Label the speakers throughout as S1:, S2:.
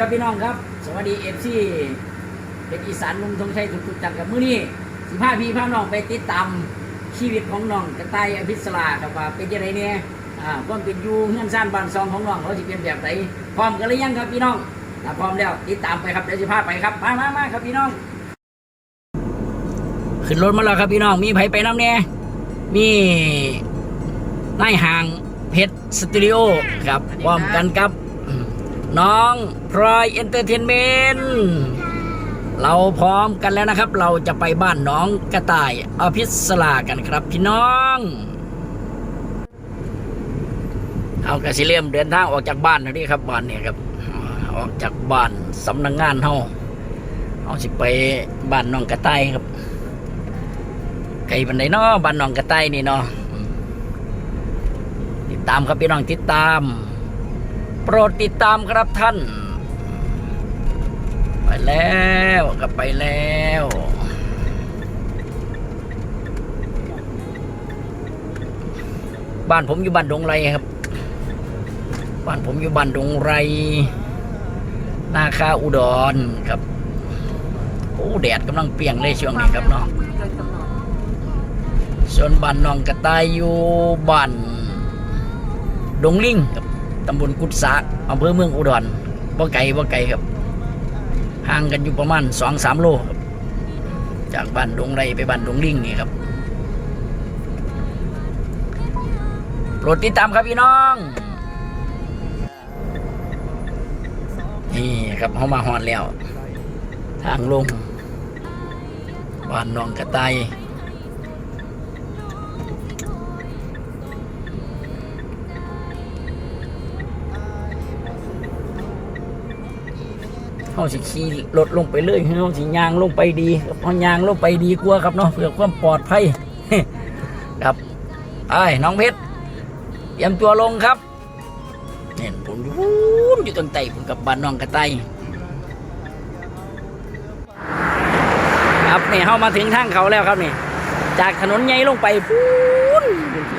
S1: ครับพี่น้องครับ สวัสดีเอฟซีเป็นอีสานลุงธงชัยทุกๆจันกับมื้อนี้สิพาพี่พาน้องไปติดตามชีวิตของน้องกระต่ายอภิสราครับว่าเป็นยังไงเนี่ยอ่าความเป็นอยู่เงื่อนซ่านบานซองของน้องเขาจะเป็นแบบไหนพร้อมกันหรือยังครับพี่น้องถ้าพร้อมแล้วติดตามไปครับเดี๋ยวจะพาไปครับมามามาครับพี่น้อง ขึ้นรถมาแล้วครับพี่น้องมีไผไปน้ำเนี่ยมีนายห่างเพชรสตูดิโอครับพร้อมกันครับ น้องพลอยเอนเตอร์เทนเมนต์เราพร้อมกันแล้วนะครับ เราจะไปบ้านน้องกระต่ายอภิสลากันครับพี่น้อง เอากระสิเริ่มเดินทางออกจากบ้านนะนี่ครับบ้านเนี่ยครับออกจากบ้านสำนักงานเฮาเอาสิไปบ้านน้องกระต่ายครับไก่บันไดเนาะบ้านน้องกระต่ายนี่เนาะติดตามครับพี่น้องติดตาม โปรดติดตามครับท่าน ไปแล้วกลับไปแล้วบ้านผมอยู่บ้านดงไรครับ บ้านผมอยู่บ้านดงไร นาคาอุดรครับ โอ้แดดกำลังเปียงเลยช่วงนี้ครับเนาะ ส่วนบ้านน้องกระต่ายอยู่บ้านดงลิงครับ ตำบลกุดสะอำเภอเมืองอุดรบ่ไกลบ่ไกลครับ ห่างกันอยู่ประมาณสองสามโลครับ จากบ้านดงไรไปบ้านดงลิงนี่ครับโปรดติดตามครับพี่น้อง นี่ครับเขามาฮอดแล้ว ทางลงบ้านน้องกระต่าย สิขี่รถลงไปเลยเขาสิยางลงไปดีครับเขายางลงไปดีกว่าครับเนาะเพื่อความปลอดภัยครับไอ้น้องเพชรเตรียมตัวลงครับเนี่ยผมอยู่อยู่ต้นไต่ผมกับบ้านน้องกระไตครับนี่เข้ามาถึงทางเขาแล้วครับนี่ จากถนนใหญ่ลงไปพูน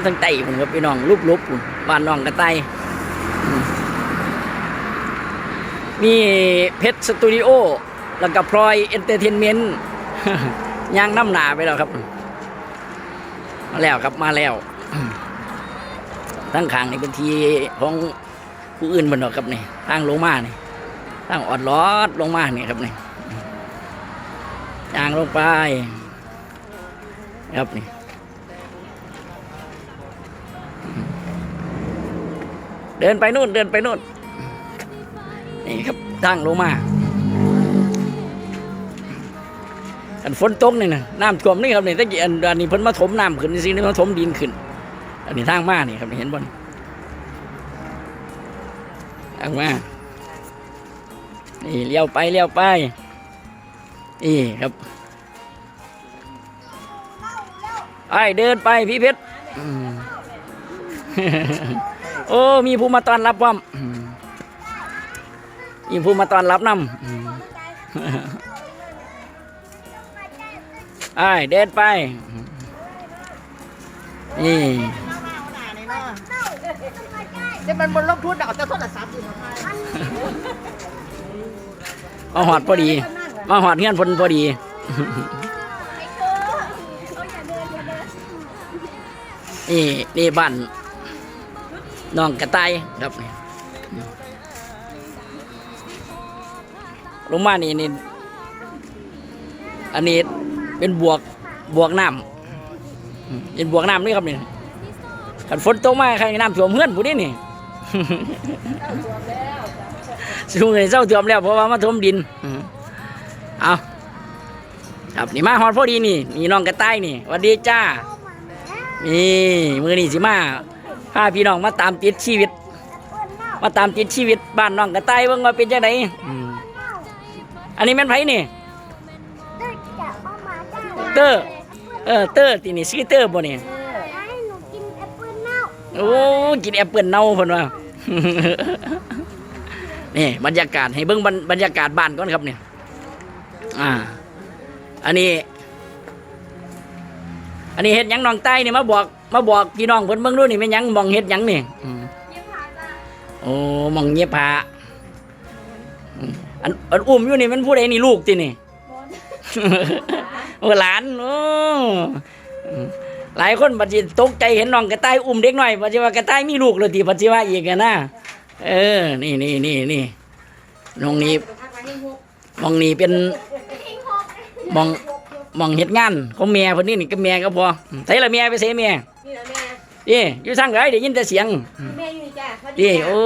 S1: ตั้งไต่ผมกับพี่น้องลุบๆผมบ้านน้องกระไต มีเพชรสตูดิโอแล้วก็พลอยเอนเตอร์เทนเมนต์ย่างน้ำหนาไปแล้วครับ มาแล้วครับมาแล้วทั้งขางในเป็นทีของผู้อื่นบนดอกครับนี่ทางลงมานี่ทางออดลอดลงมานี่ครับนี่ย่างลงไป ครับนี่เดินไปนู่นเดินไปนู่น นี่ครับตั้งลงมาอันฝนตกนี่นะน้ำท่วมนี่ครับนี่ตะกี้อันอันนี้เพิ่นมาถมน้ำขึ้นสินี่มาถมดินขึ้น อันนี้ทางมานี่ครับเห็นบ่นทางมานี่เลี้ยวไปเลี้ยวไปนี่ครับไอ้เดินไปพี่เพชรโอ้มีผู้มาต้อนรับพร้ อมอืมยิงผู้มาตอนรับนำอืมไอ้ายเดินไป นี่
S2: เดี๋ยวมันบนลงทุนเอาแต่โทรศัพท์อยู่ทำไม
S1: มาหอดพอดี มาหอดเงี้ยนพนพอดีนี่นี่บ้านน้องกระต่ายครับนี่ ลงมานี่นี่อันนี้เป็นบวกบวกน้ำเป็นบวกน้ำนี่ครับนี่ขันฝนตกมาใครน้ำท่วมเพื่อนผู้นี้นี่สูงเลยเศร้าท่วมแล้วเพราะว่ามาท่วมดินเอาครับนี่มาฮอดพอดีนี่นี่น้องกระต่ายนี่วัสดีจ้านี่มือนี่สิมาพาพี่น้องมาตามติดชีวิต มาตามติดชีวิตบ้านน้องกระต่ายเบิ่งว่าเป็นจังได อืมอันนี้แม่นไผนี่ เตอร์ เออเตอร์ที่นี่ชื่อเตอร์บ่เนี่ยโอ้กินแอปเปิลเน่าเพิ่นว่า นี่บรรยากาศให้เบิ่งบรรบรรยากาศบ้านก่อนครับเนี่ย อ่า อันนี้ อันนี้เฮ็ดหยังน้องใต้นี่มาบอกมาบอกพี่น้องเพิ่นเบิ่งดูนี่แม่นหยังมองเฮ็ดหยังนี่อืมโอ้มองเงียบผา อืมอันอันอุ้มอยู่นี่มันผู้ใดนี่ลูกตินี่ โอ้หลานโอ้อืมหลายคนปัจจิตกใจเห็นน้องกระต่ายอุ้มเด็กน้อยปัจจิว่ากระต่ายมีลูกเลยทีปัจจิว่าอีกอะนะเออ นี่นี่นี่นี่น้องนี้มองนี่เป็นมองมองเฮ็ดงานของแม่คนนี้นี่ก็แม่ก็พอใส่ละแม่ไปใส่แม่
S2: นี่นะแม่
S1: นี่อยู่ทางไหนได้ยินแต่เสียง
S2: แม่อยู่นี่จ้ะสวัสดี
S1: นี่
S2: จ้ะ
S1: โอ้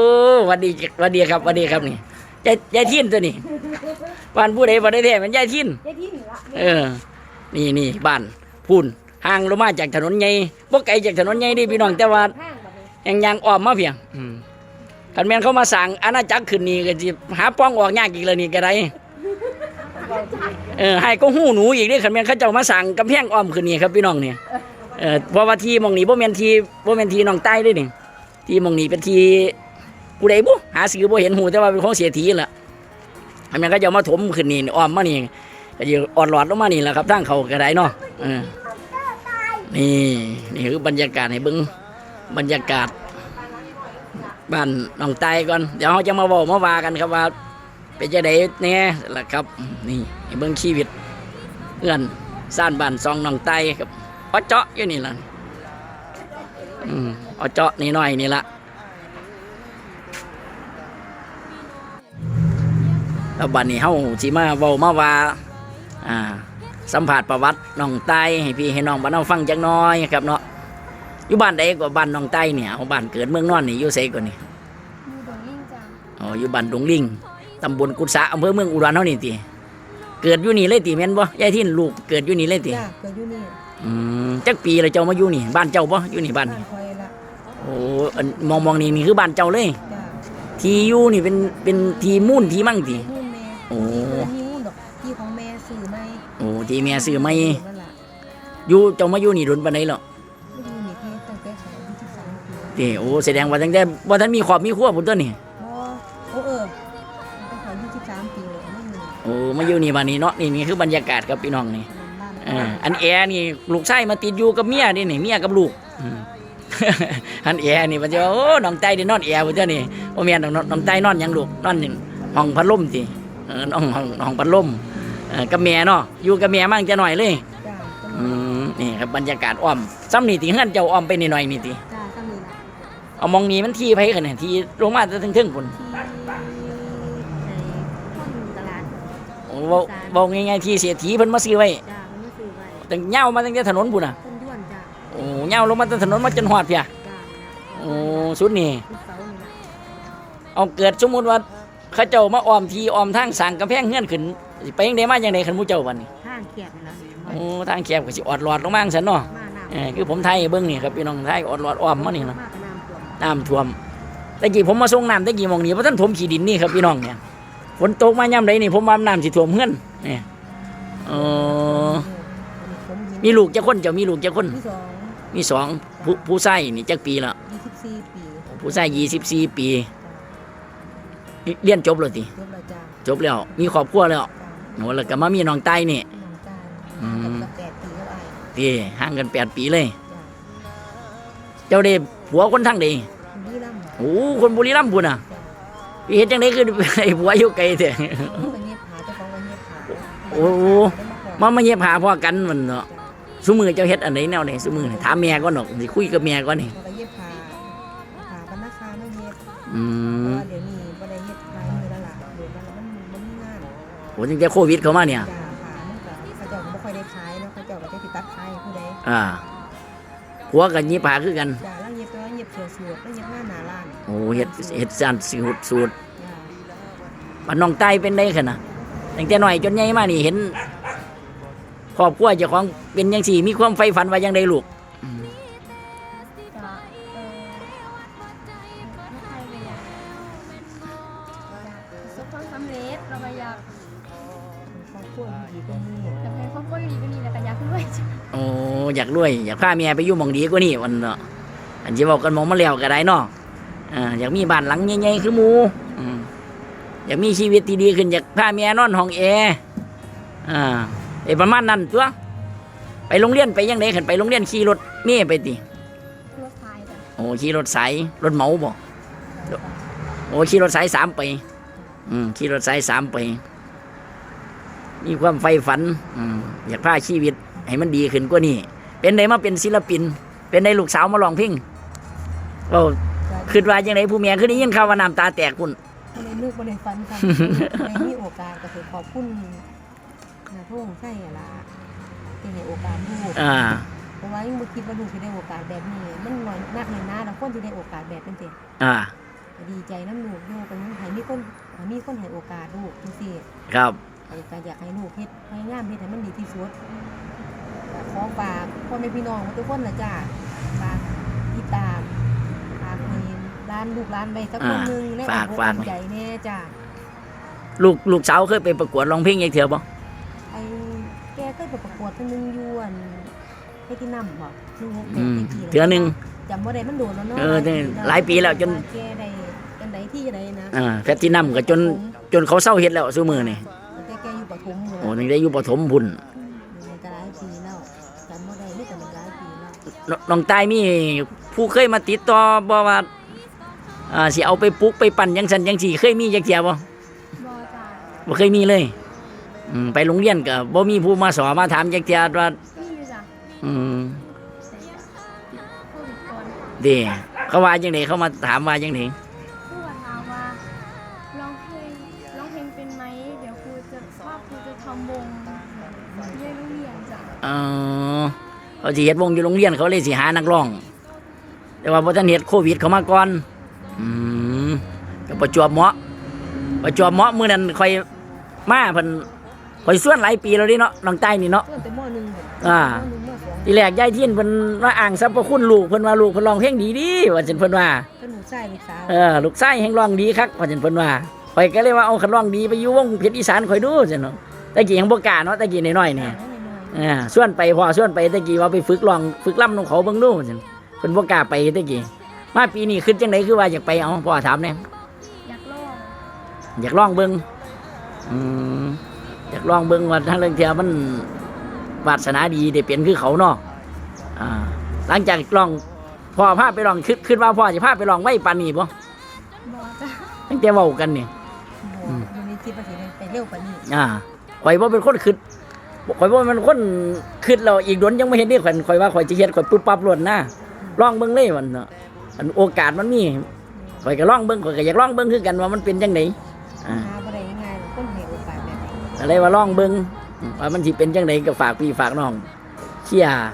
S1: หวัดดีหวัดดีครับหวัดดีครับนี่ ยายยายทินตัวนี้บ้านผู้ใดบ่ได้แท้มันยายทิน
S2: ยายที่หนึ่งละ
S1: เออ นี่นี่บ้านพูนห่างลงมาจากถนนใหญ่บ่ไกลจากถนนใหญ่เดิพี่น้องแต่ว่า
S2: ห้างแบบนี้
S1: ยังยังอ้อมมาเพียงอืมคันแม่นเขามาสั่งอาณาจักรขึ้นนี่ก็สิหาป้องออกยากอีกแล้วนี่ก็ได้เออให้ก็หู้หนูอีกเด้คันแม่นเขาเจ้ามาสั่งกำแพงอ้อมขึ้นนี่ครับพี่น้องเนี่ยเออเพราะว่าที่หมองนี้บ่แม่นที่บ่แม่นที่น้องใต้เด้นี่ที่หมองนี้เป็นที่ ผู้ใดบ่หาซื้อบ่เห็นหูแต่ว่าเป็นของเสียทีล่ะคันแม่นเขาเจ้ามาถมขึ้นนี่อ้อมมานี่ก็สิออดหลอดลงมานี่แหละครับทางเขาก็ได้เนาะนี่นี่คือบรรยากาศให้เบิ่งบรรยากาศบ้านนองไตก่อนเดี๋ยวเราจะมาบอกมาว่ากันครับว่าเป็นจะไดแน่ล่ะครับ นี่ให้เบิ่งชีวิตเอื้อนซ่านบ้านซองนองไตครับเอเจาะอยู่นี่ล่ะอืมอเจาะนี่หน่อยนี่ละ แล้วบัดนี้เฮาสิมาเว้ามาว่าอ่า สัมผัสประวัติน้องไตให้พี่ให้น้องบ้านเราฟังจักหน้อยครับเนาะอยู่บ้านใดก็บ้านน้องไตเนี่ยเอาบ้านเกิดเมืองนอนนี่อยู่ไสก่อนนี่
S3: มูดงลิงจ้ะ
S1: อ๋ออยู่บ้านดงลิงตำบลกุศะอำเภอเมืองอุดรเท่านี่ติเกิดอยู่นี่เลยติแม่นบ่ยายทินลูกเกิดอยู่นี่เลยติ
S2: จ้ะเกิดอยู่นี่
S1: อืมจักปีเลยเจ้ามาอยู่นี่บ้านเจ้าบ่อยู่นี่บ้าน
S2: บ้านคอยละ
S1: โอ้อันมองมองนี่นี่คือบ้านเจ้าเลย
S2: จ้ะ
S1: ที่อยู่นี่เป็นเป็นที่มุ่นที่มั่งติ
S2: หุ้นแม่
S1: โอ้
S2: ที่หุ้นดอกที่ของแม่ซื้อไหม
S1: โอ้ที่แม่ซื้อไม่
S2: นั่นล่ะ
S1: อยู่เจ้ามาอยู่นี่รุนปานใดหรอ
S2: ไม่ดูนี่พี่ตั้งแต่สองที่สามปี
S1: ติโอ้แสดงว่าตั้งแต่บ่ทันมีครอบมีครัวพุ่นตัวนี่
S2: โอ้โอ้เออตั้งแต่ยี่สิบสามปีเลยไม่มี
S1: โอ้มาอยู่นี่บ้านนี้เนาะนี่นี่คือบรรยากาศครับพี่น้องนี่
S2: ขนมบ้าน
S1: เอ่าอันแอร์นี่ลูกชายมาติดอยู่กับเมียนี่นี่เมียกับลูกอืม อันแอร์นี่มันจะว่าโอ้น้องไต้ได้นอนแอร์พุ่นเจ้านี่โอ้เมียน้องน้องไต้นอนหยังลูกนอนหนึ่งห้องพัดลมติเออ น้องห้องห้องพัดลมกับแม่เนาะอยู่กับแม่มั่งจะหน่อยเลยอืมนี่ครับบรรยากาศอ้อมซ้ำนี่ติเฮือนเจ้าอ้อมไปนิดหน่อยนี่ตีเอามองนี้มันที่ไผกันเนี่ยที่ลงมาจะถึงๆพุ่น
S2: ที่ในห้องตลาด
S1: โอ้เว้าเว้าง่ายๆที่เสียทีเพิ่นมาซื้อไว้
S2: จ้ามันไม่ซื้อไว้
S1: ตั้งเหย้ามาตั้งแต่ถนนพุ่นน่ะโอ้เหย้าลงมาตั้งถนนมาจนฮอดเพียโอ้สุดนี่เอาเกิดสมมุติว่า เขาเจ้ามาอ้อมทีอ้อมทางสั่งกำแพงเฮือนขึ้นสิไปยังไดมาจังไดคันหมู่เจ้าบัดนี้
S2: ห้างเขียดนี่นะ
S1: โอ้ทางแคบก็สิออดหลอดลงมาจังซั่นเนาะ
S2: มาน้ำ
S1: เออคือผมไทยให้เบิ่งนี่ครับพี่น้องไทยออดหลอดอ้อมมานี่เนาะ
S2: มากน้ำท่วม
S1: น้ำท่วมตะกี้ผมมาส่งน้ำตะกี้หมองนี้เพราะท่านถมขี้ดินนี่ครับพี่น้องเนี่ย ฝนตกมายามใดนี่ผมว่าน้ำสิท่วมเฮือนนี่เออมีลูกจักคนเจ้ามีลูกจักคน
S2: ที่สอง
S1: มีสองผู้ผู้ชายนี่จักปีละ
S2: ยี่สิบสี่ปี
S1: ผู้ชาย24ปี เรียนจบแล้วติ
S2: ยกระจ้า
S1: จบแล้ว มีครอบครัวแล้ว
S2: จ้า
S1: โหแล้วก็มามีน้องไต้นี่
S2: น้องจ้า
S1: อืม
S2: กับแปดปีก็ได้
S1: ที่ห่างกันแปดปีเลย
S2: จ้า
S1: เจ้าได้ผัวคนทั้งใด
S2: นี่ล่ำ
S1: โอ้คนบุรีรัมย์พุ่นน่ะ
S2: จ้า
S1: พี่เฮ็ดจังไดคือ ไอ้ผัวอยู่ไกลแท้
S2: เขาไปเงียบหาเจ้าของไปเงียบหา
S1: โอ้โห มามาเย็บหาพ่อกันมันเนาะซุมือเจ้าเฮ็ดอันไหนแนวไหนซุมือนี่ถามแม่ก่อนดอกสิคุยกับแม่ก่อนนี่า
S2: ไม่เงียบ
S1: อืม
S2: เพราะว่าเดี๋ยวนี้บ่ได้เงียบหลายมือแล้วล่ะเดี๋ยวนั้นมันมันมีงาน
S1: โหจังแต่โควิดเข้ามาเนี่ย
S2: จ้าหามันก็เขาเจ้าก็บ่ค่อยได้ขายเนาะเขาเจ้าก็จะติดตัดขายให้ผู้ใด
S1: อ่าผัวกับยิบหาคือกัน
S2: จ้าแล้วเงียบแล้วเงียบเสือสูตรแล้วเงียบหน้าหนาล้าน
S1: โอ้เฮ็ดเฮ็ดสานสูตรสูตร
S2: จ้า
S1: บ้านน้องใต้เป็นได้คั่นน่ะตั้งแต่น้อยจนใหญ่มานี่เห็นครอบครัวเจ้าของเป็นจังซี่มีความใฝ่ฝันว่าจังไดลูก
S3: สบความสำเร็จเราก็อยาก
S2: ครอบครัวดีกว่านี้
S3: อยากให้ครอบครัวดีกว่านี้แล้วก็อยากรวยจ้ะ
S1: โอ้อยากรวย อยากพาเมียไปอยู่หม่องดีกว่านี้วันเนาะอันสิเว้ากันหมองมาแล้วก็ได้เนาะอ่าอยากมีบ้านหลังใหญ่ๆคือหมู่อืมอยากมีชีวิตที่ดีขึ้นอยากพาเมียนอนห้องแอร์อ่าไอ้ประมาณนั้นตัวไปโรงเรียนไปยังไดขันไปโรงเรียนขี่รถเมียไปติ
S3: รถไฟจ้ะ
S1: โอ้ขี่รถสายรถเหมาบ่โอ้ขี่รถสายสามไปอืม ขี่รถสายสามไปมีความใฝ่ฝันอืมอยากพาชีวิต ให้มันดีขึ้นกว่านี้ เป็นไดมาเป็นศิลปิน เป็นไดลูกสาวมาลองเพลงเรา
S2: ก็
S1: คิดว่าจังไดผู้เมียคือได้ยินข่าวว่าน้ำตาแตกพุ่น
S2: บ่ได้นึกบ่ได้ฝันค่ะในมีโอกาสก็คือขอบคุณนาทุ่งใช่อะล่ะที่ให้โอกาสลูก
S1: อ่า
S2: เพราะว่ายังบ่คิดว่าลูกสิได้โอกาสแบบนี้ มันน้อยนักหน่อยนะแล้วคนที่ได้โอกาสแบบเป็นเต็ม
S1: อ่า
S2: ดีใจน้ำลูกลูกกันยังให้มีคนให้มีคนให้โอกาสลูกจังซี่
S1: ครับ
S2: ก็อยากให้ลูกเฮ็ดพยายามเฮ็ดให้มันดีที่สุดขอฝากพ่อแม่พี่น้องทุกคนนะจ้าฝากติดตามฝากให้ร้านลูกร้านไปสักคนหนึงใน
S1: ฝาก
S2: อก
S1: ฝาก
S2: อุ่นใจแน่จ้า
S1: ลูกลูกสาวเคยไปประกวดร้องเพลงยังเถื่อบ่
S2: ไอ้แกเคยไปประกวดคนนึงอยู่อันเฮตินัมบ่ลูก
S1: อืม
S2: กี่
S1: เถื่อหนึ่ง
S2: จำบ่ได้มันโดนแล้วเนาะ
S1: เออแต่หลายปีแล้วจน
S2: แกได้ จังไดที่ใดนะ
S1: อ่าแพทตินัมก็จนจนเขาเศร้าเฮ็ดแล้วซุมือนี่
S2: แต่แกอยู่ปฐมเลย
S1: โอ้นี่ได้อยู่ปฐมบุญ
S2: มันก็หลายปีแล้วจำบ่ได้ไม่แต่มันหลายปีแล้ว
S1: น้องตายมีผู้เคยมาติดต่อบ่ว่าอ่าสิเอาไปปลุกไปปั่นจังซั่นจังซี่เคยมีจักเที่ยบ่
S3: บอจ้า
S1: บ่เคยมีเลยอืมไปโรงเรียนก็บ่มีผู้มาสอนมาถามจักเที่ยว่า
S3: นี่อยู่จ้ะ
S1: อืม
S3: โควิดก่อน
S1: เด้เขาว่าจังไดเขามาถามว่าจังได
S3: ออเขา
S1: สิเฮ็ดวงอยู่โรงเรียนเขาเลยสิหานักร้อง แต่ว่าบ่ทันเฮ็ดโควิดเข้ามาก่อน อืมก็ประจวบเหมาะประจวบเหมาะมื้อนั้นค่อยมาเพิ่นค่อยส่วนหลายปีแล้วเดิเนาะน้องใต้นี่เนาะ
S2: ตั้งแต่มหนึ่งเลย
S1: อ่า
S2: มหนึ่งมสอง
S1: ทีแรกยายเทียนเพิ่นว่าอ้างสรรพคุณลูกเพิ่นว่าลูกเพิ่นร้องเพลงดีดีว่าซั่นเพิ่นว่า
S2: ก็หนูชายลูกสาว
S1: เออลูกชายแห่งร้องดีคักว่าซั่นเพิ่นว่าข่อยก็เลยว่าเอาคันร้องดีไปอยู่วงเพชรอีสานข่อยดูซั่นเนาะตะกี้ยังบ่กล้าเนาะตะกี้น้อยๆนี่
S2: น้อยๆ
S1: อ่าส่วนไปพ่อส่วนไปตะกี้ว่าไปฝึกร้องฝึกล่ำของเขาเบิ่งดูซั่นเพิ่นบ่กล้าไปตะกี้มาปีนี้คิดจังไดคือว่าอยากไปเอาพ่อถามแหน่
S3: อยากลอง
S1: อยากลองเบิ่งอืมอยากลองเบิ่งว่าทางเรื่องเทียมันวาสนาดีได้เป็นคือเขาเนาะอ่า หลังจากลองพ่อพาไปลองคิดคิดว่าพ่อจะพาไปลองไว้ปานนี้บ่
S3: บอจ้ะ
S1: ตั้งแต่เว้ากันนี่
S2: บ่อยู่ในคิดว่าสิได้ไปเร็วกว่านี้
S1: อ่าข่อยบ่เป็นคนคิด ข่อยบ่เป็นคนคิดแล้วอีกโดนยังไม่เห็นนี่ข่อยข่อยว่าข่อยจะเฮ็ดข่อยปุ๊บปั๊บล้วนนะลองเบิ่งเลยมันเนาะอันโอกาสมันมีข่อยก็ลองเบิ่งข่อยก็อยากลองเบิ่งคือกันว่ามันเป็นจังไดอ่า
S2: หาบ่ได้ง่ายๆคนให้โอกาสแบบ
S1: อะไรว่าลองเบิ่งว่ามันสิเป็นจังไดก็ฝากพี่ฝากน้องเชียร์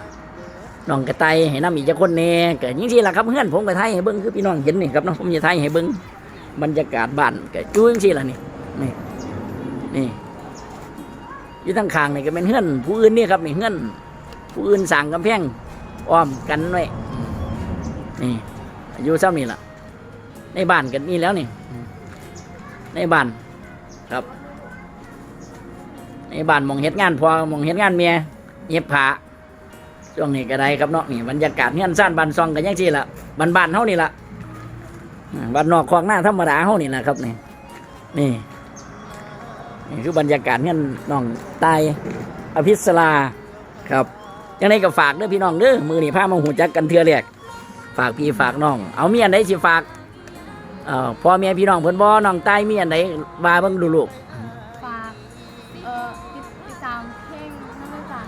S1: น้องกระไตให้นํอีกจักคนแน่ก็จังซี่ละครับเพื่อนผมก็ไทยให้เบิ่งคือพี่น้องเห็นนี่ครับเนาะผมจะไทยให้เบิ่งบรรยากาศบ้านก็อยู่จังซี่ล่ะนี่นี่นี่ อยู่ทางขางนี่ก็เป็นเฮือนผู้อื่นนี่ครับนี่เฮือนผู้อื่นสร้างกำแพงอ้อมกันไว้นี่อยู่ซ้ำนี่ล่ะ ในบ้านกันนี่แล้วนี่ ในบ้านครับ ในบ้านมองเฮ็ดงานพอมองเฮ็ดงานเมียเย็บผ้าช่วงนี้ก็ได้ครับเนาะนี่บรรยากาศเฮือนซ่านบ้านซองกันยังซี่ล่ะบ้านบ้านๆเฮานี่ล่ะบ้านนอกคลองหน้าธรรมดาเฮานี่นะครับนี่นี่ นี่คือบรรยากาศเฮือนน้องตายอภิสราครับยังไงก็ฝากเด้อพี่น้องเด้อมือนี่พามาหูจักกันเทื่อแรกฝากพี่ฝากน้อง เอามีอันใดสิฝากเอ่อพ่อแม่พี่น้องเพิ่นบ่น้องตายมีอันใดว่าเบิ่งดูลูก
S3: ฝากเอ่อติดติดตามเพลงนั่นด้วยจ้ะ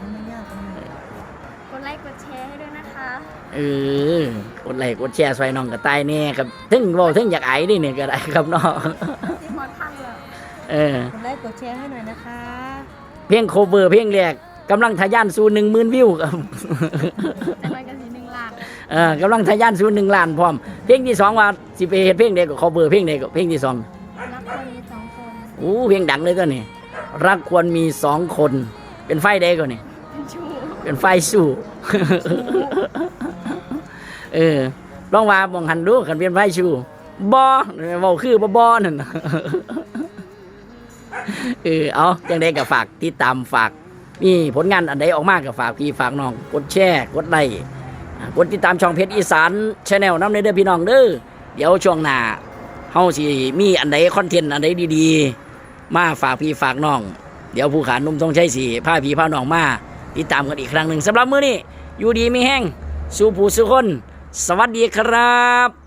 S2: มันไม่ยากตรงนี้
S3: กดไลค์กดแชร์ให้ด้วยนะคะ
S1: เออกดไลค์กดแชร์ซอยน้องกระต่ายเนี่ยครับถึงเว่าถึงอยากไอ้ดิเนี่ยก็ได้ครับน้อง
S3: เอ
S1: อ ก
S2: ดไลค์กดแชร์ให้หน่อยนะคะ
S1: เพลงโคเวอร์เพลงแรกกำลังทะยานสู่หนึ่งหมื่นวิวครับ
S3: แต่มันกันสีหนึ่งล้าน
S1: เออกำลังทะยานสู่หนึ่งล้านพร้อม เพลงที่สองว่าสิไปเฮ็ดเพลงใดก็โคเวอร์เพลงใดก็เพลงที่สอง
S3: รักคนมีสองคน
S1: อู้เพลงดังเลยตัวนี้รักควรมีสองคน เป็นไฟใดก็นี่
S3: เป็นชู
S1: เป็นไฟสู้ เออลองว่าบองหันดูขันเป็นไฟสู้บอเว้าคือบ่บอนั่นน่ะ เออเอาจังไดก็ฝากติดตามฝากมีผลงานอันใดออกมาก็ฝากพี่ฝากน้อง กดแชร์กดไลค์กดติดตามช่องเพจอีสานชาแนลน้ำในเด้อพี่น้องเด้อเดี๋ยวช่วงหน้าเฮาสิมีอันใดคอนเทนต์อันใดดีๆ มาฝากพี่ฝากน้อง เดี๋ยวผู้ขานุ่มทองใช้สีผ้าพี่ผ้าน้องมาติดตามกันอีกครั้งหนึ่งสำหรับมื้อนี้อยู่ดีมีแห้งสู่ผู้สุคน สวัสดีครับ